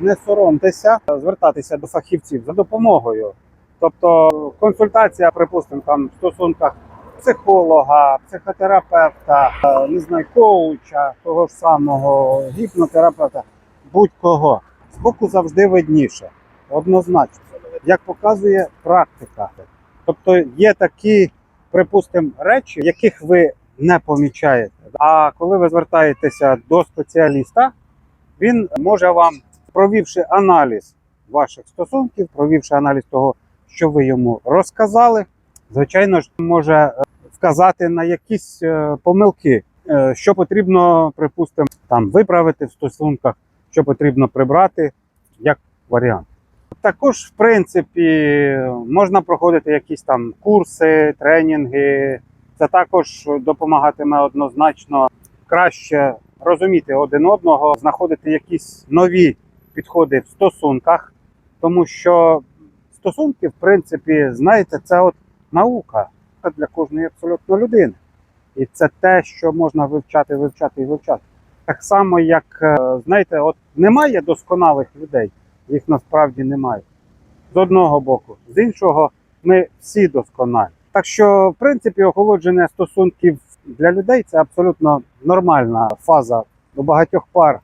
Не соромтеся звертатися до фахівців за допомогою. Тобто консультація, припустимо, там в стосунках психолога, психотерапевта, е, не знаю, коуча, того ж самого гіпнотерапевта, будь-кого. Збоку завжди видніше, однозначно, як показує практика. Тобто є такі, припустимо, речі, яких ви не помічаєте. А коли ви звертаєтеся до спеціаліста, він може вам, провівши аналіз ваших стосунків, провівши аналіз того, що ви йому розказали, звичайно ж, може е, вказати на якісь е, помилки, е, що потрібно, припустимо, там виправити в стосунках, що потрібно прибрати, як варіант. Також, в принципі, можна проходити якісь там курси, тренінги. Це також допомагатиме однозначно краще розуміти один одного, знаходити якісь нові підходи в стосунках, тому що стосунки, в принципі, знаєте, це от наука для кожної абсолютно людини. І це те, що можна вивчати, вивчати і вивчати. Так само, як е, знаєте, от немає досконалих людей, їх насправді немає. З одного боку, з іншого, ми всі досконалі. Так що, в принципі, охолодження стосунків для людей це абсолютно нормальна фаза. У багатьох пар